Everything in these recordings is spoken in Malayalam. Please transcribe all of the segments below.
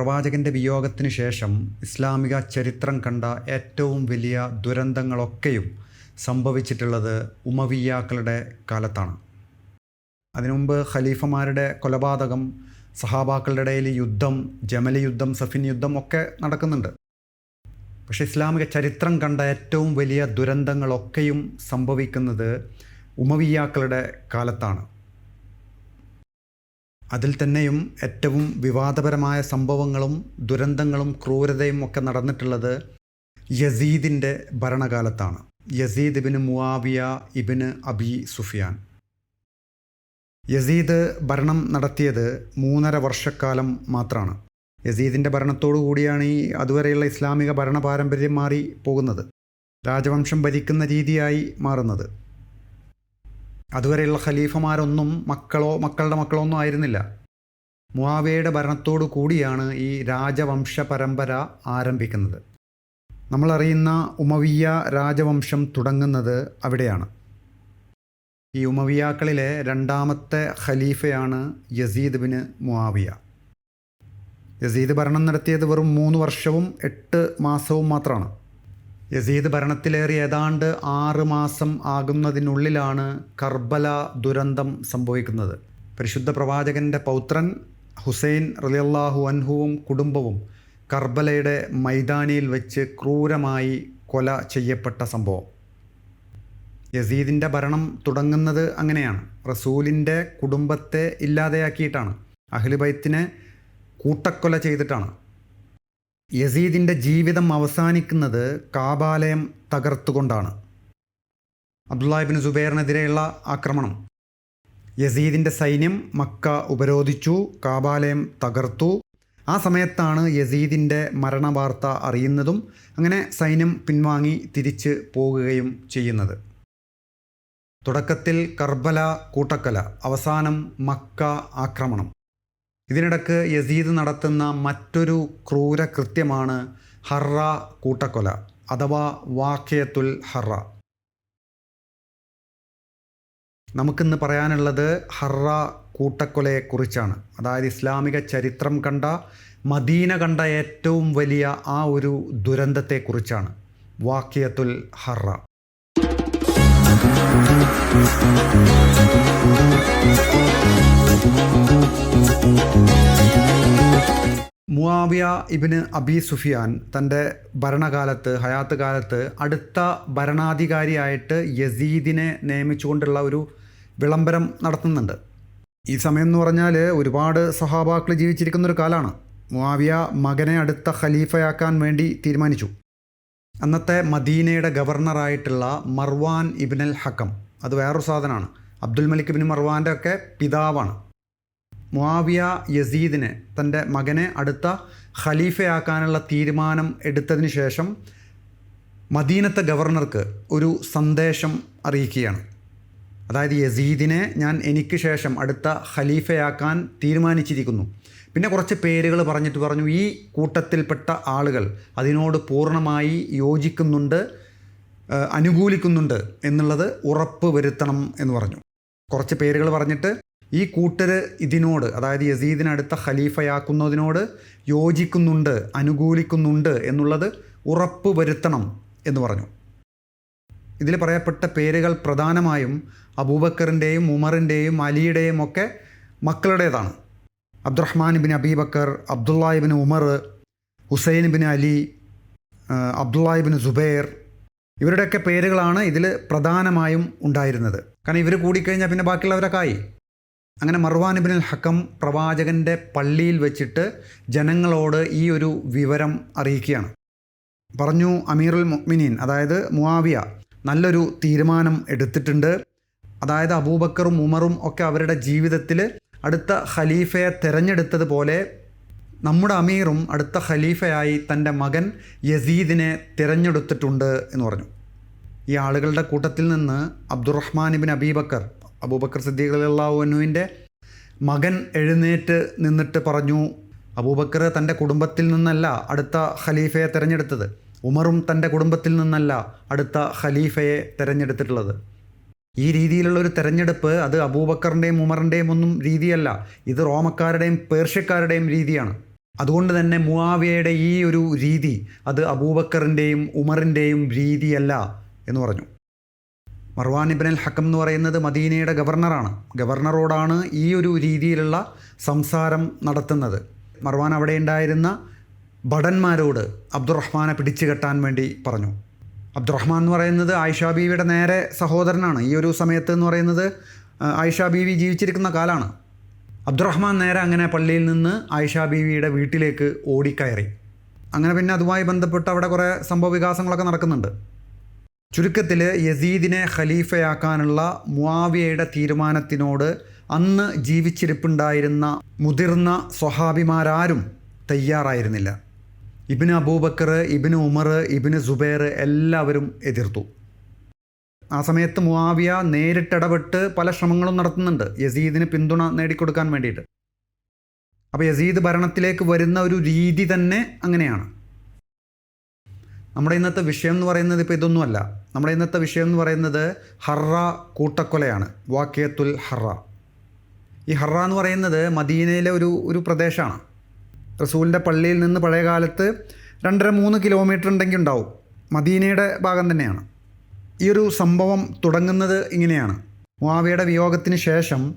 പ്രവാചകന്റെ വിയോഗത്തിന് ശേഷം ഇസ്ലാമിക ചരിത്രം കണ്ട ഏറ്റവും വലിയ ദുരന്തങ്ങളൊക്കെയും സംഭവിച്ചിട്ടുള്ളത് ഉമവിയാക്കളുടെ കാലത്താണ്. അതിനുമുമ്പ് ഖലീഫമാരുടെ കൊലപാതകം സഹാബാക്കളുടെ ഇടയിൽ യുദ്ധം ജമലി യുദ്ധം സഫിൻ യുദ്ധം ഒക്കെ നടക്കുന്നുണ്ട്. പക്ഷേ ഇസ്ലാമിക ചരിത്രം കണ്ട ഏറ്റവും വലിയ ദുരന്തങ്ങളൊക്കെയും സംഭവിക്കുന്നത് ഉമവിയാക്കളുടെ കാലത്താണ്. അതിൽ തന്നെയും ഏറ്റവും വിവാദപരമായ സംഭവങ്ങളും ദുരന്തങ്ങളും ക്രൂരതയും ഒക്കെ നടന്നിട്ടുള്ളത് യസീദിന്റെ ഭരണകാലത്താണ്. Yazid ibn Muawiya ibn Abi Sufyan. Yazid ഭരണം നടത്തിയത് മൂന്നര വർഷക്കാലം മാത്രമാണ്. യസീദിന്റെ ഭരണത്തോടു കൂടിയാണ് ഈ അതുവരെയുള്ള ഇസ്ലാമിക ഭരണ പാരമ്പര്യം മാറി പോകുന്നത്. രാജവംശം ഭരിക്കുന്ന രീതിയായി മാറുന്നത്. അതുവരെയുള്ള ഖലീഫമാരൊന്നും മക്കളോ മക്കളുടെ മക്കളോ ഒന്നും ആയിരുന്നില്ല. മുവാവയുടെ ഭരണത്തോടു കൂടിയാണ് ഈ രാജവംശ പരമ്പര ആരംഭിക്കുന്നത്. നമ്മളറിയുന്ന ഉമവിയ രാജവംശം തുടങ്ങുന്നത് അവിടെയാണ്. ഈ ഉമവിയാക്കളിലെ രണ്ടാമത്തെ ഖലീഫയാണ് യസീദ് ബിന് മുവാവിയ യസീദ് ഭരണം നടത്തിയത് വെറും മൂന്ന് വർഷവും എട്ട് മാസവും മാത്രമാണ്. യസീദ് ഭരണത്തിലേറി ഏതാണ്ട് ആറ് മാസം ആകുന്നതിനുള്ളിലാണ് കർബല ദുരന്തം സംഭവിക്കുന്നത്. പരിശുദ്ധ പ്രവാചകന്റെ പൗത്രൻ ഹുസൈൻ റലിയല്ലാഹു അൻഹുവും കുടുംബവും കർബലയുടെ മൈതാനിയിൽ വെച്ച് ക്രൂരമായി കൊല ചെയ്യപ്പെട്ട സംഭവം. യസീദിന്റെ ഭരണം തുടങ്ങുന്നത് അങ്ങനെയാണ്. റസൂലിന്റെ കുടുംബത്തെ ഇല്ലാതെയാക്കിയിട്ടാണ്. അഹ്ലുബൈത്തിനെ കൂട്ടക്കൊല ചെയ്തിട്ടാണ്. യസീദിന്റെ ജീവിതം അവസാനിക്കുന്നത് കാബാലയം തകർത്തുകൊണ്ടാണ്. അബ്ദുല്ലാഹിബിൻ സുബൈറിനെതിരെയുള്ള ആക്രമണം. യസീദിന്റെ സൈന്യം മക്ക ഉപരോധിച്ചു കാബാലയം തകർത്തു. ആ സമയത്താണ് യസീദിന്റെ മരണവാർത്ത അറിയുന്നതും അങ്ങനെ സൈന്യം പിൻവാങ്ങി തിരിച്ച് പോകുകയും ചെയ്യുന്നത്. തുടക്കത്തിൽ കർബല കൂട്ടക്കല അവസാനം മക്ക ആക്രമണം. ഇതിനിടക്ക് യസീദ് നടത്തുന്ന മറ്റൊരു ക്രൂര കൃത്യമാണ് ഹറ കൂട്ടക്കൊല അഥവാ വാക്യത്തുൽ ഹറ. നമുക്കിന്ന് പറയാനുള്ളത് ഹറ കൂട്ടക്കൊലയെക്കുറിച്ചാണ്. അതായത് ഇസ്ലാമിക ചരിത്രം കണ്ട മദീന കണ്ട ഏറ്റവും വലിയ ആ ഒരു ദുരന്തത്തെക്കുറിച്ചാണ്. വാക്യത്തുൽ ഹറ. മുവാവിയ ഇബിന് അബി സുഫിയാൻ തന്റെ ഭരണകാലത്ത് ഹയാത്ത് കാലത്ത് അടുത്ത ഭരണാധികാരിയായിട്ട് യസീദിനെ നിയമിച്ചുകൊണ്ടുള്ള ഒരു വിളംബരം നടത്തുന്നുണ്ട്. ഈ സമയം എന്ന് പറഞ്ഞാൽ ഒരുപാട് സഹാബാക്കൾ ജീവിച്ചിരിക്കുന്ന ഒരു കാലമാണ് മുവാവിയ മകനെ അടുത്ത ഖലീഫയാക്കാൻ വേണ്ടി തീരുമാനിച്ചു. അന്നത്തെ മദീനയുടെ ഗവർണറായിട്ടുള്ള മർവാൻ ഇബിനൽ ഹക്കം അത് വേറൊരു സാധനമാണ്. അബ്ദുൽ മലിക് ഇബിൻ മർവാന്റെ ഒക്കെ പിതാവാണ്. മുവാവിയ യസീദിനെ തന്റെ മകനെ അടുത്ത ഖലീഫയാക്കാനുള്ള തീരുമാനം എടുത്തതിന് ശേഷം മദീനത്തെ ഗവർണർക്ക് ഒരു സന്ദേശം അറിയിക്കുകയാണ്. അതായത് യസീദിനെ ഞാൻ എനിക്ക് ശേഷം അടുത്ത ഖലീഫയാക്കാൻ തീരുമാനിച്ചിരിക്കുന്നു. പിന്നെ കുറച്ച് പേരുകൾ പറഞ്ഞിട്ട് പറഞ്ഞു ഈ കൂട്ടത്തിൽപ്പെട്ട ആളുകൾ അതിനോട് പൂർണമായി യോജിക്കുന്നുണ്ട് അനുകൂലിക്കുന്നുണ്ട് എന്നുള്ളത് ഉറപ്പ് വരുത്തണം എന്ന് പറഞ്ഞു. കുറച്ച് പേരുകൾ പറഞ്ഞിട്ട് ഈ കൂട്ടർ ഇതിനോട് അതായത് യസീദിനടുത്ത ഖലീഫയാക്കുന്നതിനോട് യോജിക്കുന്നുണ്ട് അനുകൂലിക്കുന്നുണ്ട് എന്നുള്ളത് ഉറപ്പ് വരുത്തണം എന്ന് പറഞ്ഞു. ഇതിൽ പറയപ്പെട്ട പേരുകൾ പ്രധാനമായും അബൂബക്കറിന്റെയും ഉമറിന്റെയും അലിയുടെയും ഒക്കെ മക്കളുടേതാണ്. Abdurrahman bin Abi Bakr Abdullah ibn Umar Hussain bin Ali Abdullah ibn Zubair ഇവരുടെയൊക്കെ പേരുകളാണ് ഇതിൽ പ്രധാനമായും ഉണ്ടായിരുന്നത്. കാരണം ഇവർ കൂടിക്കഴിഞ്ഞാൽ പിന്നെ ബാക്കിയുള്ളവരൊക്കെ ആയി. അങ്ങനെ മർവാൻ അൽ ഹക്കം പ്രവാചകന്റെ പള്ളിയിൽ വെച്ചിട്ട് ജനങ്ങളോട് ഈ ഒരു വിവരം അറിയിക്കുകയാണ്. പറഞ്ഞു അമീറുൽ മുഅ്മിനീൻ അതായത് മുവാവിയ നല്ലൊരു തീരുമാനം എടുത്തിട്ടുണ്ട്. അതായത് അബൂബക്കറും ഉമറും ഒക്കെ അവരുടെ ജീവിതത്തിൽ അടുത്ത ഖലീഫയെ തിരഞ്ഞെടുത്തതുപോലെ നമ്മുടെ അമീറും അടുത്ത ഖലീഫയായി തന്റെ മകൻ യസീദിനെ തിരഞ്ഞെടുത്തിട്ടുണ്ട് എന്ന് പറഞ്ഞു. ഈ ആളുകളുടെ കൂട്ടത്തിൽ നിന്ന് അബ്ദുറഹ്മാൻ ഇബിൻ അബീബക്കർ അബൂബക്കർ സിദ്ദീഖ് അള്ളാഹുവിന്റെ മകൻ എഴുന്നേറ്റ് നിന്നിട്ട് പറഞ്ഞു അബൂബക്കർ തന്റെ കുടുംബത്തിൽ നിന്നല്ല അടുത്ത ഖലീഫയെ തിരഞ്ഞെടുത്തത്. ഉമറും തന്റെ കുടുംബത്തിൽ നിന്നല്ല അടുത്ത ഖലീഫയെ തിരഞ്ഞെടുത്തിട്ടുള്ളത്. ഈ രീതിയിലുള്ള ഒരു തെരഞ്ഞെടുപ്പ് അത് അബൂബക്കറിന്റെയും ഉമറിന്റെയും ഒന്നും രീതിയല്ല. ഇത് റോമക്കാരുടെയും പേർഷ്യക്കാരുടെയും രീതിയാണ്. അതുകൊണ്ട് തന്നെ മുവാവിയയുടെ ഈ ഒരു രീതി അത് അബൂബക്കറിന്റെയും ഉമറിന്റെയും രീതിയല്ല എന്ന് പറഞ്ഞു. മർവാൻ ഇബിൻ അൽ ഹക്കം എന്ന് പറയുന്നത് മദീനയുടെ ഗവർണറാണ്. ഗവർണറോടാണ് ഈ ഒരു രീതിയിലുള്ള സംസാരം നടത്തുന്നത്. മർവാൻ അവിടെ ഉണ്ടായിരുന്ന ഭടന്മാരോട് അബ്ദുറഹ്മാനെ പിടിച്ചു കെട്ടാൻ വേണ്ടി പറഞ്ഞു. അബ്ദുറഹ്മാൻ എന്ന് പറയുന്നത് ആയിഷ ബീവിയുടെ നേരെ സഹോദരനാണ്. ഈ ഒരു സമയത്ത് എന്ന് പറയുന്നത് ആയിഷാ ബീവി ജീവിച്ചിരിക്കുന്ന കാലമാണ് അബ്ദുറഹ്മാൻ നേരെ അങ്ങനെ പള്ളിയിൽ നിന്ന് ആയിഷ ബീവിയുടെ വീട്ടിലേക്ക് ഓടിക്കയറി. അങ്ങനെ പിന്നെ അതുമായി ബന്ധപ്പെട്ട് അവിടെ കുറേ സംഭവ വികാസങ്ങളൊക്കെ നടക്കുന്നുണ്ട്. ചുരുക്കത്തിൽ യസീദിനെ ഖലീഫയാക്കാനുള്ള മുവാവിയയുടെ തീരുമാനത്തിനോട് അന്ന് ജീവിച്ചിരിപ്പുണ്ടായിരുന്ന മുതിർന്ന സ്വഹാബിമാരാരും തയ്യാറായിരുന്നില്ല. ഇബിന് അബൂബക്കർ ഇബിന് ഉമർ ഇബിന് സുബൈർ എല്ലാവരും എതിർത്തു. ആ സമയത്ത് മുവാവിയ നേരിട്ടിടപെട്ട് പല ശ്രമങ്ങളും നടത്തുന്നുണ്ട് യസീദിന് പിന്തുണ നേടിക്കൊടുക്കാൻ വേണ്ടിയിട്ട്. അപ്പോൾ യസീദ് ഭരണത്തിലേക്ക് വരുന്ന ഒരു രീതി തന്നെ അങ്ങനെയാണ്. നമ്മുടെ ഇന്നത്തെ വിഷയം എന്ന് പറയുന്നത് ഇപ്പോൾ ഇതൊന്നുമല്ല. നമ്മുടെ ഇന്നത്തെ വിഷയം എന്ന് പറയുന്നത് ഹറ കൂട്ടക്കൊലയാണ് വാക്യത്തുൽ ഹറ. ഈ ഹറ എന്ന് പറയുന്നത് മദീനയിലെ ഒരു ഒരു പ്രദേശമാണ് റസൂലിന്റെ പള്ളിയിൽ നിന്ന് പഴയ കാലത്ത് രണ്ടര മൂന്ന് കിലോമീറ്റർ ഉണ്ടെങ്കിൽ ഉണ്ടാവും. മദീനയുടെ ഭാഗം തന്നെയാണ്. ഈ ഒരു സംഭവം തുടങ്ങുന്നത് ഇങ്ങനെയാണ്. മുവാവിയുടെ വിയോഗത്തിന് ശേഷം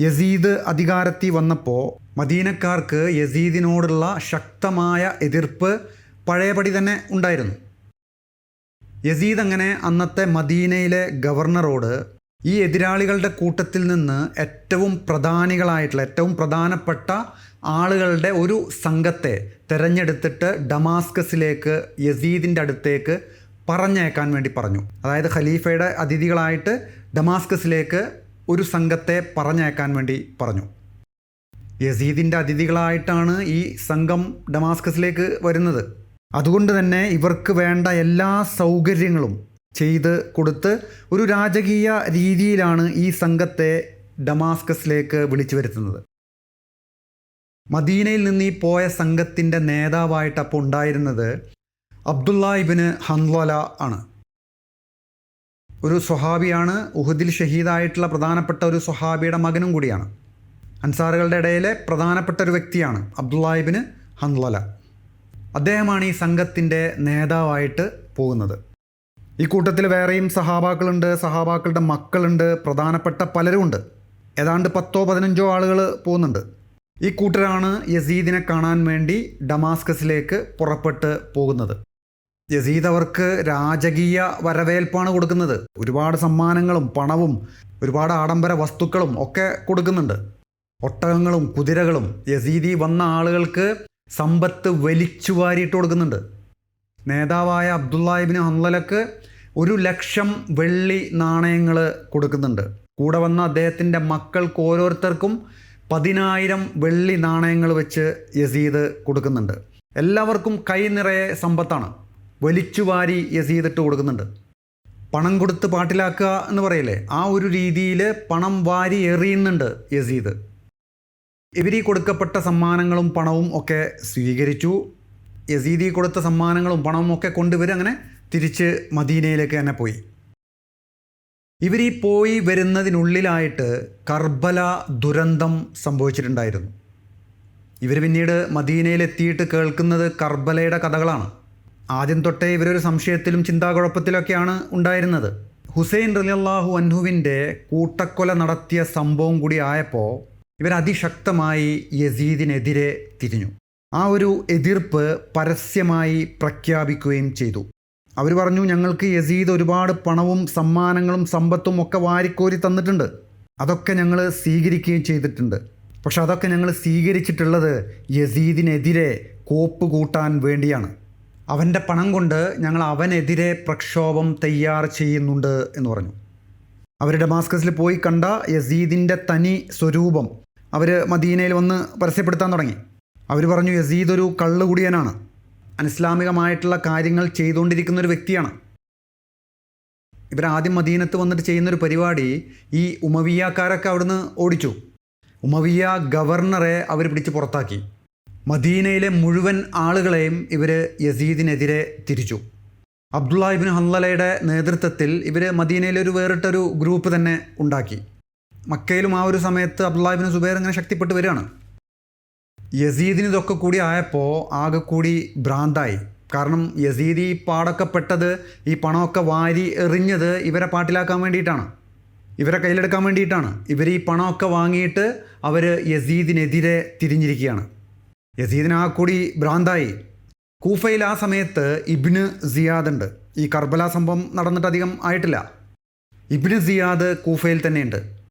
യസീദ് അധികാരത്തിൽ വന്നപ്പോൾ മദീനക്കാർക്ക് യസീദിനോടുള്ള ശക്തമായ എതിർപ്പ് പഴയപടി തന്നെ ഉണ്ടായിരുന്നു. യസീദ് അങ്ങനെ അന്നത്തെ മദീനയിലെ ഗവർണറോട് ഈ എതിരാളികളുടെ കൂട്ടത്തിൽ നിന്ന് ഏറ്റവും പ്രധാനികളായിട്ടുള്ള ഏറ്റവും പ്രധാനപ്പെട്ട ആളുകളുടെ ഒരു സംഘത്തെ തിരഞ്ഞെടുത്തിട്ട് ഡമാസ്കസിലേക്ക് യസീദിന്റെ അടുത്തേക്ക് പറഞ്ഞയക്കാൻ വേണ്ടി പറഞ്ഞു. അതായത് ഖലീഫയുടെ അതിഥികളായിട്ട് ഡമാസ്കസിലേക്ക് ഒരു സംഘത്തെ പറഞ്ഞയക്കാൻ വേണ്ടി പറഞ്ഞു. യസീദിന്റെ അതിഥികളായിട്ടാണ് ഈ സംഘം ഡമാസ്കസിലേക്ക് വരുന്നത്. അതുകൊണ്ട് തന്നെ ഇവർക്ക് വേണ്ട എല്ലാ സൗകര്യങ്ങളും ചെയ്ത് കൊടുത്ത് ഒരു രാജകീയ രീതിയിലാണ് ഈ സംഘത്തെ ഡമാസ്കസിലേക്ക് വിളിച്ചു വരുത്തുന്നത്. മദീനയിൽ നിന്ന് ഈ പോയ സംഘത്തിന്റെ നേതാവായിട്ട് അപ്പോൾ ഉണ്ടായിരുന്നത് അബ്ദുള്ള ഇബിന് ആണ്. ഒരു സ്വഹാബിയാണ് ഉഹുദിൽ ഷഹീദായിട്ടുള്ള പ്രധാനപ്പെട്ട ഒരു സ്വഹാബിയുടെ മകനും കൂടിയാണ്. അൻസാറുകളുടെ ഇടയിലെ പ്രധാനപ്പെട്ട ഒരു വ്യക്തിയാണ് അബ്ദുല്ലാഹിബിന് ഹൻവല അദ്ദേഹമാണ് ഈ സംഘത്തിന്റെ നേതാവായിട്ട് പോകുന്നത്. ഈ കൂട്ടത്തിൽ വേറെയും സഹാബാക്കളുണ്ട് സഹാബാക്കളുടെ മക്കളുണ്ട് പ്രധാനപ്പെട്ട പലരുമുണ്ട്. ഏതാണ്ട് പത്തോ പതിനഞ്ചോ ആളുകൾ പോകുന്നുണ്ട്. ഈ കൂട്ടരാണ് യസീദിനെ കാണാൻ വേണ്ടി ഡമാസ്കസിലേക്ക് പുറപ്പെട്ട് പോകുന്നത്. യസീദ് അവർക്ക് രാജകീയ വരവേൽപ്പാണ് കൊടുക്കുന്നത്. ഒരുപാട് സമ്മാനങ്ങളും പണവും ഒരുപാട് ആഡംബര വസ്തുക്കളും ഒക്കെ കൊടുക്കുന്നുണ്ട്. ഒട്ടകങ്ങളും കുതിരകളും യസീദി വന്ന ആളുകൾക്ക് സമ്പത്ത് വലിച്ചു വാരിയിട്ട് കൊടുക്കുന്നുണ്ട്. നേതാവായ അബ്ദുല്ലാഹിബിന് ഹംലലക്ക് ഒരു ലക്ഷം വെള്ളി നാണയങ്ങൾ കൊടുക്കുന്നുണ്ട്. കൂടെ വന്ന അദ്ദേഹത്തിന്റെ മക്കൾക്ക് ഓരോരുത്തർക്കും പതിനായിരം വെള്ളി നാണയങ്ങൾ വെച്ച് യസീദ് കൊടുക്കുന്നുണ്ട്. എല്ലാവർക്കും കൈ നിറയെ സമ്പത്താണ്. വലിച്ചുവാരി യസീദ് ഇട്ട് കൊടുക്കുന്നുണ്ട്. പണം കൊടുത്ത് പാട്ടിലാക്കുക എന്ന് പറയില്ലേ? ആ ഒരു രീതിയിൽ പണം വാരി എറിയുന്നുണ്ട് യസീദ്. ഇവരീ കൊടുക്കപ്പെട്ട സമ്മാനങ്ങളും പണവും ഒക്കെ സ്വീകരിച്ചു. യസീദി കൊടുത്ത സമ്മാനങ്ങളും പണവും ഒക്കെ കൊണ്ടുവരും അങ്ങനെ തിരിച്ച് മദീനയിലേക്ക് തന്നെ പോയി. ഇവരീ പോയി വരുന്നതിനുള്ളിലായിട്ട് കർബല ദുരന്തം സംഭവിച്ചിട്ടുണ്ടായിരുന്നു. ഇവർ പിന്നീട് മദീനയിലെത്തിയിട്ട് കേൾക്കുന്നത് കർബലയുടെ കഥകളാണ്. ആദ്യം തൊട്ടേ ഇവരൊരു സംശയത്തിലും ചിന്താകുഴപ്പത്തിലൊക്കെയാണ് ഉണ്ടായിരുന്നത്. ഹുസൈൻ റലിയല്ലാഹു അൻഹുവിന്റെ കൂട്ടക്കൊല നടത്തിയ സംഭവം കൂടി ആയപ്പോൾ ഇവർ അതിശക്തമായി യസീദിനെതിരെ തിരിഞ്ഞു. ആ ഒരു എതിർപ്പ് പരസ്യമായി പ്രഖ്യാപിക്കുകയും ചെയ്തു. അവർ പറഞ്ഞു ഞങ്ങൾക്ക് യസീദ് ഒരുപാട് പണവും സമ്മാനങ്ങളും സമ്പത്തും ഒക്കെ വാരിക്കോരി തന്നിട്ടുണ്ട്. അതൊക്കെ ഞങ്ങൾ സ്വീകരിക്കുകയും ചെയ്തിട്ടുണ്ട്. പക്ഷെ അതൊക്കെ ഞങ്ങൾ സ്വീകരിച്ചിട്ടുള്ളത് യസീദിനെതിരെ കോപ്പ് കൂട്ടാൻ വേണ്ടിയാണ്. അവന്റെ പണം കൊണ്ട് ഞങ്ങൾ അവനെതിരെ പ്രക്ഷോഭം തയ്യാർ ചെയ്യുന്നുണ്ട് എന്ന് പറഞ്ഞു. അവർ ഡമാസ്കസിൽ പോയി കണ്ട യസീദിന്റെ തനി സ്വരൂപം അവർ മദീനയിൽ വന്ന് പരസ്യപ്പെടുത്താൻ തുടങ്ങി. അവർ പറഞ്ഞു യസീദ് ഒരു കള്ളുകുടിയനാണ്. അനിസ്ലാമികമായിട്ടുള്ള കാര്യങ്ങൾ ചെയ്തുകൊണ്ടിരിക്കുന്ന ഒരു വ്യക്തിയാണ്. ഇവർ ആദ്യം മദീനത്ത് വന്നിട്ട് ചെയ്യുന്നൊരു പരിപാടി ഈ ഉമവിയാക്കാരൊക്കെ അവിടുന്ന് ഓടിച്ചു. ഉമവിയ ഗവർണറെ അവർ പിടിച്ച് പുറത്താക്കി. മദീനയിലെ മുഴുവൻ ആളുകളെയും ഇവർ യസീദിനെതിരെ തിരിച്ചു. അബ്ദുല്ലാഹിബിൻ ഹല്ലലയുടെ നേതൃത്വത്തിൽ ഇവർ മദീനയിലൊരു വേറിട്ടൊരു ഗ്രൂപ്പ് തന്നെ ഉണ്ടാക്കി. മക്കയിലും ആ ഒരു സമയത്ത് അബ്ദുല്ലാഹിബിൻ സുബൈർ ഇങ്ങനെ ശക്തിപ്പെട്ട് വരികയാണ്. യസീദിന് ഇതൊക്കെ കൂടി ആയപ്പോൾ ആകെ കൂടി ഭ്രാന്തായി. കാരണം യസീദ് ഈ പാടൊക്കെ പെട്ടത് ഈ പണമൊക്കെ വാരി എറിഞ്ഞത് ഇവരെ പാട്ടിലാക്കാൻ വേണ്ടിയിട്ടാണ്. ഇവരെ കയ്യിലെടുക്കാൻ വേണ്ടിയിട്ടാണ്. ഇവർ ഈ പണമൊക്കെ വാങ്ങിയിട്ട് അവർ യസീദിനെതിരെ തിരിഞ്ഞിരിക്കുകയാണ്. യസീദിന് കൂടി ഭ്രാന്തായി. കൂഫയിൽ ആ സമയത്ത് ഇബിന് സിയാദ് ഉണ്ട്. ഈ കർബല സംഭവം നടന്നിട്ട് അധികം ആയിട്ടില്ല. ഇബിന് സിയാദ് കൂഫയിൽ തന്നെയുണ്ട്.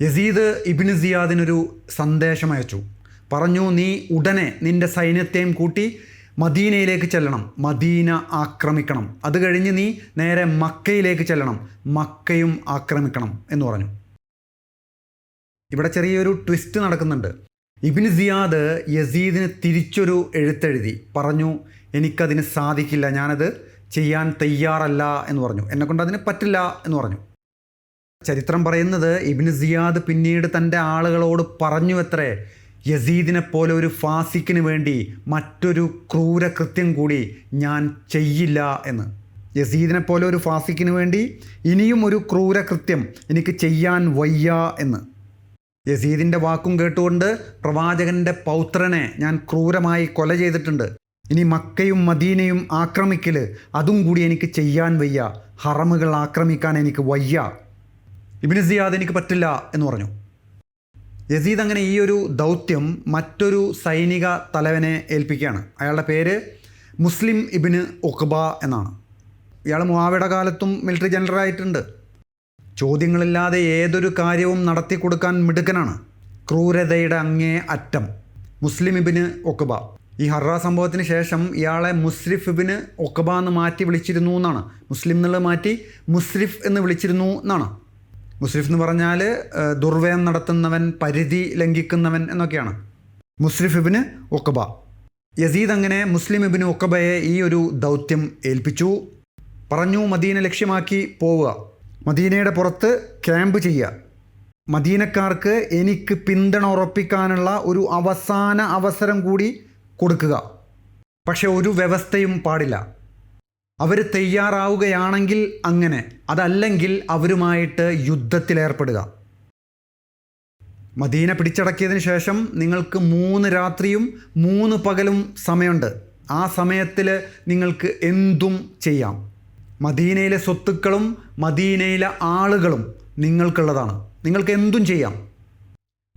യസീദ് ഇബിന് സിയാദിനൊരു സന്ദേശം അയച്ചു. പറഞ്ഞു നീ ഉടനെ നിന്റെ സൈന്യത്തെയും കൂട്ടി മദീനയിലേക്ക് ചെല്ലണം. മദീന ആക്രമിക്കണം. അത് കഴിഞ്ഞ് നീ നേരെ മക്കയിലേക്ക് ചെല്ലണം. മക്കയും ആക്രമിക്കണം. എന്ന് പറഞ്ഞു. ഇവിടെ ചെറിയൊരു ട്വിസ്റ്റ് നടക്കുന്നുണ്ട്. ഇബിന് സിയാദ് യസീദിന് തിരിച്ചൊരു എഴുത്തെഴുതി. പറഞ്ഞു എനിക്കതിന് സാധിക്കില്ല. ഞാനത് ചെയ്യാൻ തയ്യാറല്ല എന്ന് പറഞ്ഞു. എന്നെക്കൊണ്ട് അതിന് പറ്റില്ല എന്ന് പറഞ്ഞു. ചരിത്രം പറയുന്നത് ഇബിന് സിയാദ് പിന്നീട് തന്റെ ആളുകളോട് പറഞ്ഞു എത്രേ യസീദിനെ പോലെ ഒരു ഫാസിക്കിന് വേണ്ടി മറ്റൊരു ക്രൂരകൃത്യം കൂടി ഞാൻ ചെയ്യില്ല എന്ന്. യസീദിനെ പോലെ ഒരു ഫാസിക്കിന് വേണ്ടി ഇനിയും ഒരു ക്രൂരകൃത്യം എനിക്ക് ചെയ്യാൻ വയ്യ എന്ന്. യസീദിന്റെ വാക്കും കേട്ടുകൊണ്ട് പ്രവാചകന്റെ പൗത്രനെ ഞാൻ ക്രൂരമായി കൊല ചെയ്തിട്ടുണ്ട്. ഇനി മക്കയും മദീനയും ആക്രമിക്കൽ അതും കൂടി എനിക്ക് ചെയ്യാൻ വയ്യ. ഹറമുകൾ ആക്രമിക്കാൻ എനിക്ക് വയ്യ. ഇബിന് സിയാദ് എനിക്ക് പറ്റില്ല എന്ന് പറഞ്ഞു. യസീദ് അങ്ങനെ ഈ ഒരു ദൗത്യം മറ്റൊരു സൈനിക തലവനെ ഏൽപ്പിക്കുകയാണ്. അയാളുടെ പേര് മുസ്ലിം ഇബിന് ഒക്ബ എന്നാണ്. ഇയാൾ മുവാവയുടെ കാലത്തും മിലിറ്ററി ജനറലായിട്ടുണ്ട് ചോദ്യങ്ങളില്ലാതെ ഏതൊരു കാര്യവും നടത്തി കൊടുക്കാൻ മിടുക്കനാണ്. ക്രൂരതയുടെ അങ്ങേ അറ്റം മുസ്ലിം ഇബിന് ഒക്ബ ഈ ഹർറ സംഭവത്തിന് ശേഷം ഇയാളെ മുസ്രിഫ് ഇബിന് ഒക്ബ എന്ന് മാറ്റി വിളിച്ചിരുന്നു എന്നാണ്. മുസ്ലിം എന്നുള്ളത് മാറ്റി മുസ്രിഫ് എന്ന് വിളിച്ചിരുന്നു എന്നാണ്. മുസ്രിഫ് എന്ന് പറഞ്ഞാൽ ദുർവ്യം നടത്തുന്നവൻ പരിധി ലംഘിക്കുന്നവൻ എന്നൊക്കെയാണ്. മുസ്രിഫ് ഇബിന് ഒക്കബ യസീദ് അങ്ങനെ മുസ്ലിം ഇബിന് ഒക്കബയെ ഈ ഒരു ദൗത്യം ഏൽപ്പിച്ചു. പറഞ്ഞു മദീന ലക്ഷ്യമാക്കി പോവുക. മദീനയുടെ പുറത്ത് ക്യാമ്പ് ചെയ്യുക. മദീനക്കാർക്ക് എനിക്ക് പിന്തുണ ഉറപ്പിക്കാനുള്ള ഒരു അവസാന അവസരം കൂടി കൊടുക്കുക. പക്ഷെ ഒരു വ്യവസ്ഥയും പാടില്ല. അവർ തയ്യാറാവുകയാണെങ്കിൽ അങ്ങനെ അതല്ലെങ്കിൽ അവരുമായിട്ട് യുദ്ധത്തിലേർപ്പെടുക. മദീന പിടിച്ചടക്കിയതിന് ശേഷം നിങ്ങൾക്ക് മൂന്ന് രാത്രിയും മൂന്ന് പകലും സമയമുണ്ട്. ആ സമയത്തിൽ നിങ്ങൾക്ക് എന്തും ചെയ്യാം. മദീനയിലെ സ്വത്തുക്കളും മദീനയിലെ ആളുകളും നിങ്ങൾക്കുള്ളതാണ്. നിങ്ങൾക്ക് എന്തും ചെയ്യാം.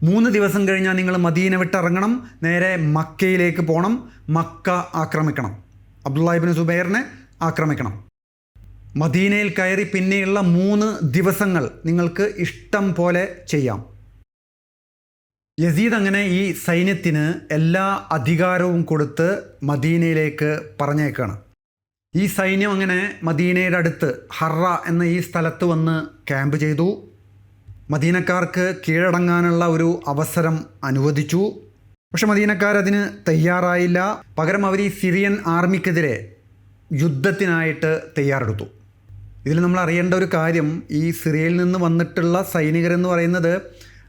മൂന്ന് ദിവസം കഴിഞ്ഞാൽ നിങ്ങൾ മദീന വിട്ടിറങ്ങണം നേരെ മക്കയിലേക്ക് പോകണം മക്ക ആക്രമിക്കണം. അബ്ദുല്ലാഹിബിൻ സുബൈറിനെ ആക്രമിക്കണം. മദീനയിൽ കയറി പിന്നെയുള്ള മൂന്ന് ദിവസങ്ങൾ നിങ്ങൾക്ക് ഇഷ്ടം പോലെ ചെയ്യാം. യസീദ് അങ്ങനെ ഈ സൈന്യത്തിന് എല്ലാ അധികാരവും കൊടുത്ത് മദീനയിലേക്ക് പറഞ്ഞേക്കാണ്. ഈ സൈന്യം അങ്ങനെ മദീനയുടെ അടുത്ത് ഹറ എന്ന ഈ സ്ഥലത്ത് വന്ന് ക്യാമ്പ് ചെയ്തു. മദീനക്കാർക്ക് കീഴടങ്ങാനുള്ള ഒരു അവസരം അനുവദിച്ചു. പക്ഷെ മദീനക്കാരതിന് തയ്യാറായില്ല. പകരം അവർ ഈ സിറിയൻ ആർമിക്കെതിരെ യുദ്ധത്തിനായിട്ട് തയ്യാറെടുത്തു. ഇതിൽ നമ്മൾ അറിയേണ്ട ഒരു കാര്യം ഈ സിറിയയിൽ നിന്ന് വന്നിട്ടുള്ള സൈനികരെന്ന് പറയുന്നത്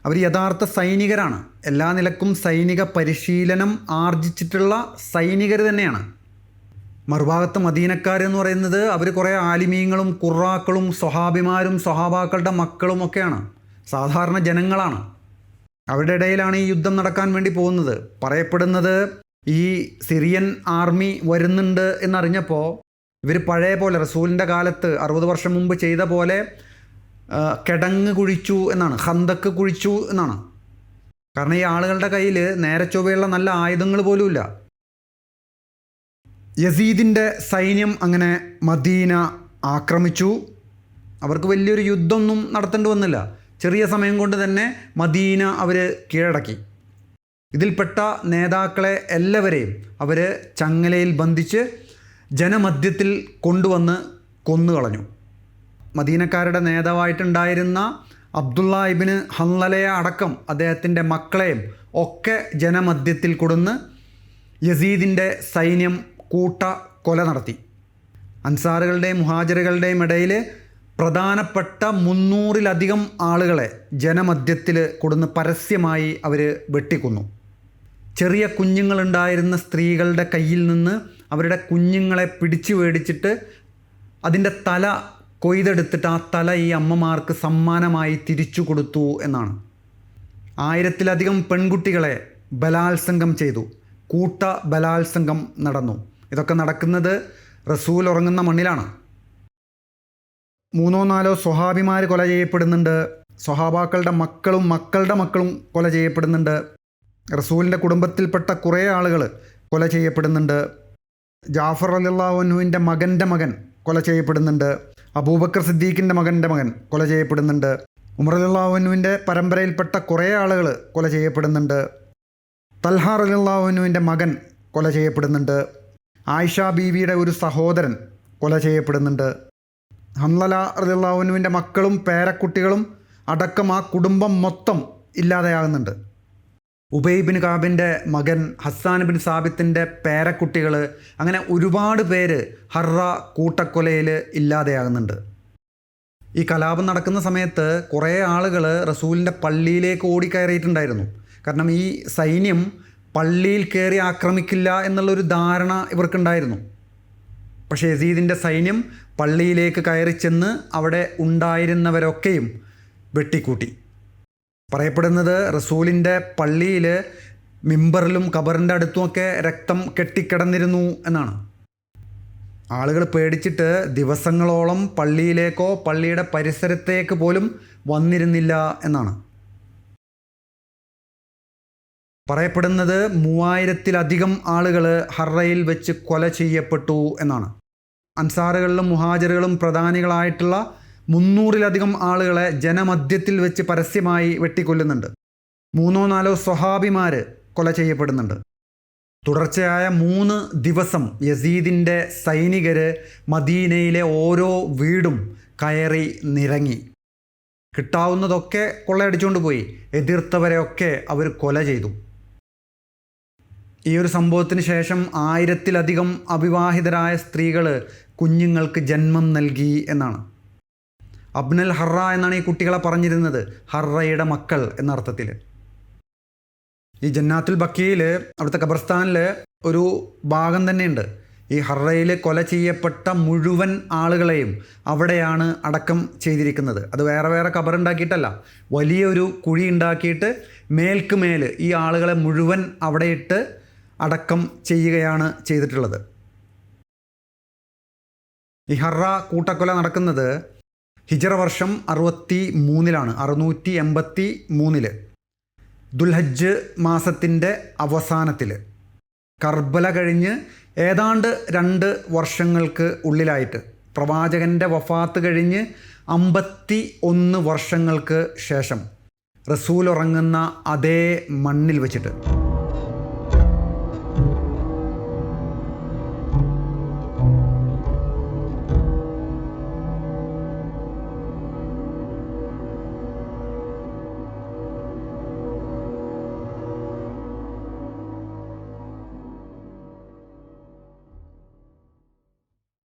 അവർ യഥാർത്ഥ സൈനികരാണ്. എല്ലാ നിലക്കും സൈനിക പരിശീലനം ആർജിച്ചിട്ടുള്ള സൈനികർ തന്നെയാണ്. മറുഭാഗത്ത് മദീനക്കാരെന്ന് പറയുന്നത് അവർ കുറേ ആലിമീങ്ങളും കുറാക്കളും സ്വഹാബിമാരും സ്വഹാബാക്കളുടെ മക്കളും ഒക്കെയാണ്. സാധാരണ ജനങ്ങളാണ്. അവരുടെ ഇടയിലാണ് ഈ യുദ്ധം നടക്കാൻ വേണ്ടി പോകുന്നത്. പറയപ്പെടുന്നത് ഈ സിറിയൻ ആർമി വരുന്നുണ്ട് എന്നറിഞ്ഞപ്പോൾ ഇവർ പഴയ പോലെ റസൂലിന്റെ കാലത്ത് അറുപത് വർഷം മുമ്പ് ചെയ്ത പോലെ കിടങ്ങ് കുഴിച്ചു എന്നാണ് ഹന്തക്ക് കുഴിച്ചു എന്നാണ്. കാരണം ഈ ആളുകളുടെ കയ്യിൽ നേരെ ചൊവ്വയുള്ള നല്ല ആയുധങ്ങൾ പോലുമില്ല. യസീദിന്റെ സൈന്യം അങ്ങനെ മദീന ആക്രമിച്ചു. അവർക്ക് വലിയൊരു യുദ്ധമൊന്നും നടത്തേണ്ടി വന്നില്ല. ചെറിയ സമയം കൊണ്ട് തന്നെ മദീന അവർ കീഴടക്കി. ഇതിൽപ്പെട്ട നേതാക്കളെ എല്ലാവരെയും അവർ ചങ്ങലയിൽ ബന്ധിച്ച് ജനമധ്യത്തിൽ കൊണ്ടുവന്ന് കൊന്നുകളഞ്ഞു. മദീനക്കാരുടെ നേതാവായിട്ടുണ്ടായിരുന്ന അബ്ദുള്ള ഇബിന് ഹല്ലലയെ അടക്കം അദ്ദേഹത്തിന്റെ മക്കളെയും ഒക്കെ ജനമധ്യത്തിൽ കൊടുന്ന് യസീദിന്റെ സൈന്യം കൂട്ട കൊല നടത്തി. അൻസാറുകളുടെയും മുഹാജറുകളുടെയും ഇടയിൽ പ്രധാനപ്പെട്ട മുന്നൂറിലധികം ആളുകളെ ജനമധ്യത്തിൽ കൊടുന്ന് പരസ്യമായി അവർ വെട്ടിക്കൊന്നു. ചെറിയ കുഞ്ഞുങ്ങളുണ്ടായിരുന്ന സ്ത്രീകളുടെ കയ്യിൽ നിന്ന് അവരുടെ കുഞ്ഞുങ്ങളെ പിടിച്ചു മേടിച്ചിട്ട് അതിന്റെ തല കൊയ്തെടുത്തിട്ട് ആ തല ഈ അമ്മമാർക്ക് സമ്മാനമായി തിരിച്ചു കൊടുത്തു എന്നാണ്. ആയിരത്തിലധികം പെൺകുട്ടികളെ ബലാത്സംഗം ചെയ്തു. കൂട്ട ബലാത്സംഗം നടന്നു. ഇതൊക്കെ നടക്കുന്നത് റസൂൽ ഉറങ്ങുന്ന മണ്ണിലാണ്. മൂന്നോ നാലോ സ്വഹാബിമാർ കൊല ചെയ്യപ്പെടുന്നുണ്ട്. സ്വഹാബാക്കളുടെ മക്കളും മക്കളുടെ മക്കളും കൊല ചെയ്യപ്പെടുന്നുണ്ട്. റസൂലിന്റെ കുടുംബത്തിൽപ്പെട്ട കുറേ ആളുകൾ കൊല ചെയ്യപ്പെടുന്നുണ്ട്. ജാഫർ അലിള്ളാഹുനുവിന്റെ മകന്റെ മകൻ കൊല ചെയ്യപ്പെടുന്നുണ്ട്. അബൂബക്കർ സിദ്ദീഖിന്റെ മകന്റെ മകൻ കൊല ചെയ്യപ്പെടുന്നുണ്ട്. ഉമർ അലിള്ളാഹുനുവിന്റെ പരമ്പരയിൽപ്പെട്ട കുറേ ആളുകൾ കൊല ചെയ്യപ്പെടുന്നുണ്ട്. തൽഹാർ അലിള്ളാഹുനുവിന്റെ മകൻ കൊല ചെയ്യപ്പെടുന്നുണ്ട്. ആയിഷ ബീവിയുടെ ഒരു സഹോദരൻ കൊല ചെയ്യപ്പെടുന്നുണ്ട്. ഹംലല റലിള്ളാഹുനുവിന്റെ മക്കളും പേരക്കുട്ടികളും അടക്കം ആ കുടുംബം മൊത്തം ഇല്ലാതെയാകുന്നുണ്ട്. ഉബൈബിൻ കാബിന്റെ മകൻ ഹസ്സാൻ ബിൻ സാബിത്തിന്റെ പേരക്കുട്ടികൾ അങ്ങനെ ഒരുപാട് പേര് ഹർറ കൂട്ടക്കൊലയിൽ ഇല്ലാതെയാകുന്നുണ്ട്. ഈ കലാപം നടക്കുന്ന സമയത്ത് കുറേ ആളുകൾ റസൂലിന്റെ പള്ളിയിലേക്ക് ഓടിക്കയറിയിട്ടുണ്ടായിരുന്നു. കാരണം ഈ സൈന്യം പള്ളിയിൽ കയറി ആക്രമിക്കില്ല എന്നുള്ളൊരു ധാരണ ഇവർക്കുണ്ടായിരുന്നു. പക്ഷേ യസീദിന്റെ സൈന്യം പള്ളിയിലേക്ക് കയറി ചെന്ന് അവിടെ ഉണ്ടായിരുന്നവരൊക്കെയും വെട്ടിക്കൂട്ടി. പറയപ്പെടുന്നത് റസൂലിന്റെ പള്ളിയിൽ മിമ്പറിലും ഖബറിന്റെ അടുത്തുമൊക്കെ രക്തം കെട്ടിക്കിടന്നിരുന്നു എന്നാണ്. ആളുകൾ പേടിച്ചിട്ട് ദിവസങ്ങളോളം പള്ളിയിലേക്കോ പള്ളിയുടെ പരിസരത്തേക്ക് പോലും വന്നിരുന്നില്ല എന്നാണ്. പറയപ്പെടുന്നത് മൂവായിരത്തിലധികം ആളുകൾ ഹറയിൽ വെച്ച് കൊല ചെയ്യപ്പെട്ടു എന്നാണ്. അൻസാറുകളിലും മുഹാജറുകളും പ്രധാനികളായിട്ടുള്ള മുന്നൂറിലധികം ആളുകളെ ജനമധ്യത്തിൽ വെച്ച് പരസ്യമായി വെട്ടിക്കൊല്ലുന്നുണ്ട്. മൂന്നോ നാലോ സ്വഹാബിമാർ കൊല ചെയ്യപ്പെടുന്നുണ്ട്. തുടർച്ചയായ മൂന്ന് ദിവസം യസീദിന്റെ സൈനികർ മദീനയിലെ ഓരോ വീടും കയറി നിറങ്ങി കിട്ടാവുന്നതൊക്കെ കൊള്ളയടിച്ചുകൊണ്ട് പോയി. എതിർത്തവരെയൊക്കെ അവർ കൊല ചെയ്തു. ഈ ഒരു സംഭവത്തിന് ശേഷം ആയിരത്തിലധികം അവിവാഹിതരായ സ്ത്രീകൾ കുഞ്ഞുങ്ങൾക്ക് ജന്മം നൽകി എന്നാണ്. അബ്നൽ ഹറ എന്നാണ് ഈ കുട്ടികളെ പറഞ്ഞിരുന്നത്. ഹറയുടെ മക്കൾ എന്ന അർത്ഥത്തിൽ. ഈ ജന്നാത്തുൽ ബക്കിയിൽ അവിടുത്തെ ഖബർസ്ഥാനിൽ ഒരു ഭാഗം തന്നെയുണ്ട്. ഈ ഹർറയിൽ കൊല ചെയ്യപ്പെട്ട മുഴുവൻ ആളുകളെയും അവിടെയാണ് അടക്കം ചെയ്തിരിക്കുന്നത്. അത് വേറെ വേറെ ഖബറുണ്ടാക്കിയിട്ടല്ല വലിയൊരു കുഴി ഉണ്ടാക്കിയിട്ട് മേൽക്ക് മേൽ ഈ ആളുകളെ മുഴുവൻ അവിടെ ഇട്ട് അടക്കം ചെയ്യുകയാണ് ചെയ്തിട്ടുള്ളത്. ഈ ഹറ കൂട്ടക്കൊല നടക്കുന്നത് ഹിജറ വർഷം അറുപത്തി മൂന്നിലാണ് അറുന്നൂറ്റി എൺപത്തി മൂന്നിൽ ദുൽഹജ്ജ് മാസത്തിന്റെ അവസാനത്തിൽ കർബല കഴിഞ്ഞ് ഏതാണ്ട് രണ്ട് വർഷങ്ങൾക്ക് ഉള്ളിലായിട്ട് പ്രവാചകന്റെ വഫാത്ത് കഴിഞ്ഞ് അമ്പത്തി ഒന്ന് വർഷങ്ങൾക്ക് ശേഷം റസൂൽ ഉറങ്ങുന്ന അതേ മണ്ണിൽ വെച്ചിട്ട്.